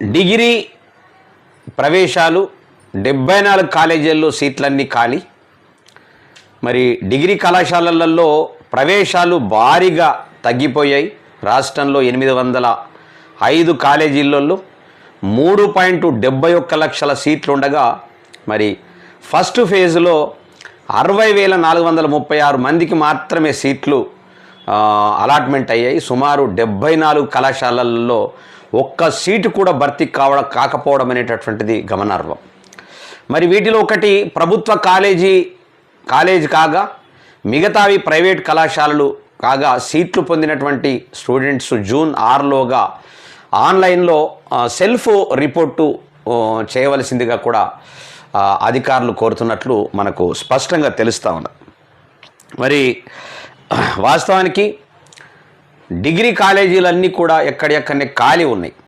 Degree ప్రవేశాలు డెబ్బై నాలుగు కాలేజీల్లో సీట్లన్నీ ఖాళీ. మరి డిగ్రీ కళాశాలలలో ప్రవేశాలు భారీగా తగ్గిపోయాయి. రాష్ట్రంలో ఎనిమిది వందల ఐదు కాలేజీలలో మూడు పాయింట్ డెబ్బై ఒక్క లక్షల సీట్లు ఉండగా మరి ఫస్ట్ ఫేజ్లో అరవై వేల నాలుగు వందల ముప్పై ఆరు మందికి మాత్రమే సీట్లు అలాట్మెంట్ అయ్యాయి. సుమారు డెబ్బై నాలుగు కళాశాలల్లో ఒక్క సీటు కూడా భర్తీ కావడం కాకపోవడం అనేటటువంటిది గమనార్హం. మరి వీటిలో ఒకటి ప్రభుత్వ కాలేజీ కాలేజ్ కాగా మిగతావి ప్రైవేట్ కళాశాలలు కాగా సీట్లు పొందినటువంటి స్టూడెంట్స్ జూన్ ఆరులోగా ఆన్లైన్లో సెల్ఫ్ రిపోర్టు చేయవలసిందిగా కూడా అధికారులు కోరుతున్నట్లు మనకు స్పష్టంగా తెలుస్తూ ఉన్నది. మరి వాస్తవానికి డిగ్రీ కాలేజీలన్నీ కూడా ఎక్కడెక్కడనే ఖాళీ ఉన్నాయి.